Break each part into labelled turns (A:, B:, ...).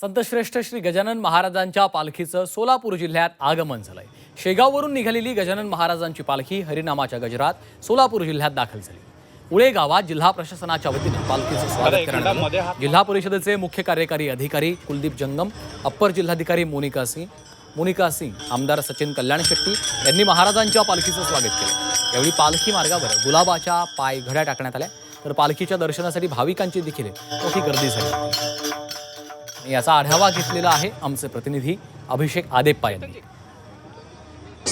A: संतश्रेष्ठ श्री गजानन महाराजांच्या पालखीचं सोलापूर जिल्ह्यात आगमन झालंय. शेगाववरून निघालेली गजानन महाराजांची पालखी हरिनामाच्या गजरात सोलापूर जिल्ह्यात दाखल झाली. उळे गावात जिल्हा प्रशासनाच्या वतीनं पालखीचं स्वागत करण्यात आलं. जिल्हा परिषदेचे मुख्य कार्यकारी अधिकारी कुलदीप जंगम अप्पर जिल्हाधिकारी मोनिका सिंग मोनिका सिंग आमदार सचिन कल्याण शेट्टी यांनी महाराजांच्या पालखीचं स्वागत केलं. यावेळी पालखी मार्गावर गुलाबाच्या पाय घड्या टाकण्यात आल्या. तर पालखीच्या दर्शनासाठी भाविकांची देखील मोठी गर्दी झाली याचा आढावा घेतलेला आहे आमचे प्रतिनिधी अभिषेक आदेप्पा यांनी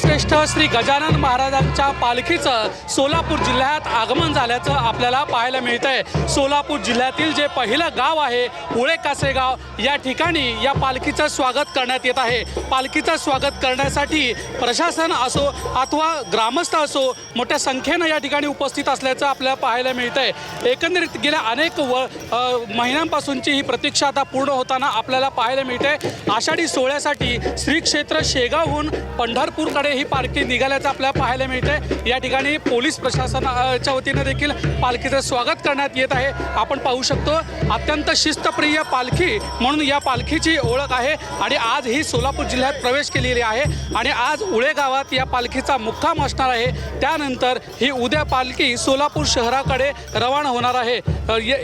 B: श्रेष्ठ श्री गजानन महाराजांच्या पालखीचं सोलापूर जिल्ह्यात आगमन झाल्याचं आपल्याला पाहायला मिळतंय. सोलापूर जिल्ह्यातील जे पहिलं गाव आहे उळे कासेगाव या ठिकाणी या पालखीचं स्वागत करण्यात येत आहे. पालखीचं स्वागत करण्यासाठी प्रशासन असो अथवा ग्रामस्थ असो मोठ्या संख्येनं या ठिकाणी उपस्थित असल्याचं आपल्याला पाहायला मिळतंय. एकंदरीत गेल्या अनेक व महिन्यांपासूनची ही प्रतीक्षा आता पूर्ण होताना आपल्याला पाहायला मिळते आषाढी सोहळ्यासाठी श्री क्षेत्र शेगावहून पंढरपूरकडे ही पालखी निघाल्याचं आपल्याला पाहायला मिळते या ठिकाणी पोलीस प्रशासनाच्या वतीनं देखील पालखीचं स्वागत करण्यात येत आहे. आपण पाहू शकतो अत्यंत शिस्तप्रिय पालखी म्हणून या पालखीची ओळख आहे आणि आज ही सोलापूर जिल्ह्यात प्रवेश केलेली आहे आणि आज उळे गावात या पालखीचा मुक्काम असणार आहे. त्यानंतर ही उद्या पालखी सोलापूर शहराकडे रवाना होणार आहे.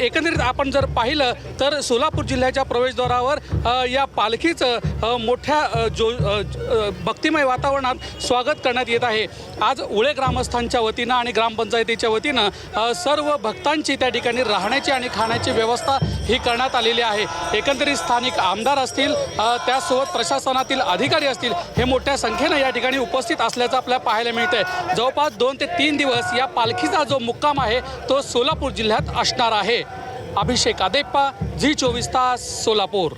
B: एकंदरीत आपण जर पाहिलं तर सोलापूर जिल्ह्याच्या प्रवेशद्वारावर या पालखीचं मोठ्या जो भक्तिमय वातावरणात स्वागत करण्यात येत आहे. आज उळे ग्रामस्थांच्या वतीनं आणि ग्रामपंचायतीच्या वतीनं सर्व भक्तांची त्या ठिकाणी राहण्याची आणि खाण्याची व्यवस्था ही करण्यात आलेली आहे. एकंदरीत स्थानिक आमदार असतील त्यासोबत प्रशासनातील अधिकारी असतील हे मोठ्या संख्येनं या ठिकाणी उपस्थित असल्याचं आपल्याला पाहायला मिळतंय. जवळपास दोन ते तीन दिवस या पालखीचा जो मुक्काम आहे तो सोलापूर जिल्ह्यात असणार आहे. अभिषेक आदेप्पा झी चोवीस तास सोलापूर.